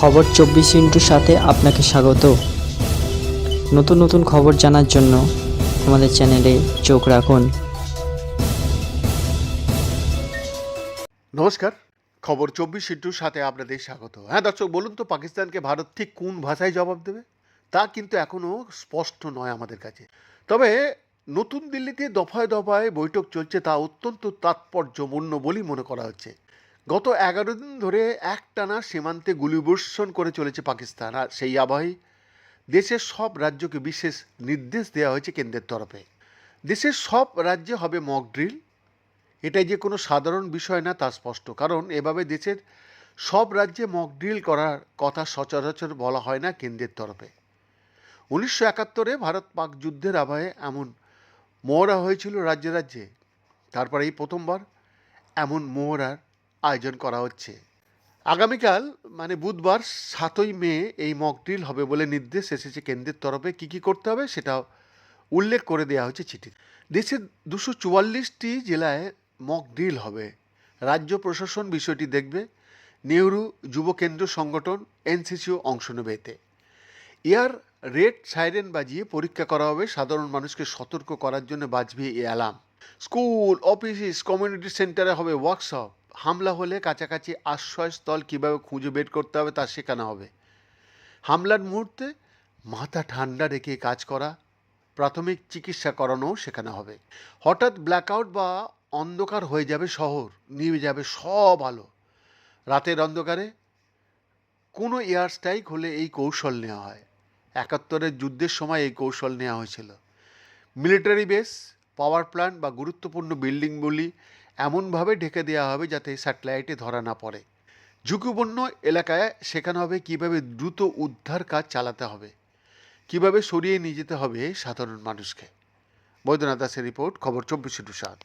খবর চব্বিশ ইন্টুর সাথে আপনাকে স্বাগত। নতুন নতুন খবর জানার জন্য আমাদের চ্যানেলে চোখ রাখুন। নমস্কার, খবর চব্বিশ ইন্টুর সাথে আপনাদের স্বাগত। হ্যাঁ দর্শক, বলুন তো পাকিস্তানকে ভারত ঠিক কোন ভাষায় জবাব দেবে? তা কিন্তু এখনও স্পষ্ট নয় আমাদের কাছে। তবে নতুন দিল্লিতে দফায় দফায় বৈঠক চলছে তা অত্যন্ত তাৎপর্যপূর্ণ বলেই মনে করা হচ্ছে। গত এগারো দিন ধরে একটানা সীমান্তে গুলিবর্ষণ করে চলেছে পাকিস্তান, আর সেই আবহেই দেশের সব রাজ্যকে বিশেষ নির্দেশ দেওয়া হয়েছে কেন্দ্রের তরফে। দেশের সব রাজ্যে হবে মক ড্রিল এটা যে কোনো সাধারণ বিষয় না তা স্পষ্ট, কারণ এভাবে দেশের সব রাজ্যে মক ড্রিল করার কথা সচরাচর বলা হয় না কেন্দ্রের তরফে। উনিশশো একাত্তরে ভারত পাক যুদ্ধের আবহে এমন মোহরা হয়েছিল রাজ্যে রাজ্যে, তারপরে এই প্রথমবার এমন মহড়ার আয়োজন করা হচ্ছে। আগামীকাল মানে বুধবার সাতই মে, এই মক ড্রিল হবে বলে নির্দেশ এসেছে কেন্দ্রের তরফে। কী কী করতে হবে সেটাও উল্লেখ করে দেওয়া হয়েছে চিঠি। দেশের দুশো চুয়াল্লিশটি জেলায় মক ড্রিল হবে। রাজ্য প্রশাসন বিষয়টি দেখবে। নেহরু যুব কেন্দ্র সংগঠন, এনসিসিও অংশ নেবে এতে। এয়ার রেড সাইরেন বাজিয়ে পরীক্ষা করা হবে। সাধারণ মানুষকে সতর্ক করার জন্য বাজবে এই অ্যালার্ম স্কুল, অফিস, কমিউনিটি সেন্টারে হবে ওয়ার্কশপ হামলা হলে কাছাকাছি আশ্রয়স্থল কীভাবে খুঁজে বের করতে হবে তা শেখানো হবে। হামলার মুহূর্তে মাথা ঠান্ডা রেখে কাজ করা, প্রাথমিক চিকিৎসা করানোও শেখানো হবে। হঠাৎ ব্ল্যাকআউট বা অন্ধকার হয়ে যাবে শহর নিয়ে যাবে সব আলো। রাতের অন্ধকারে কোনো এয়ার স্ট্রাইক হলে এই কৌশল নেওয়া হয়। একাত্তরের যুদ্ধের সময় এই কৌশল নেওয়া হয়েছিল। মিলিটারি বেস, পাওয়ার প্ল্যান্ট বা গুরুত্বপূর্ণ বিল্ডিংগুলি এমনভাবে ঢেকে দেওয়া হবে যাতে স্যাটেলাইটে ধরা না পড়ে। ঝুঁকিপূর্ণ এলাকায় শেখানো হবে কীভাবে দ্রুত উদ্ধার কাজ চালাতে হবে, কীভাবে সরিয়ে নিয়ে যেতে হবে সাধারণ মানুষকে। বৈদ্যনাথ দাসের রিপোর্ট, খবর চব্বিশে টু সাত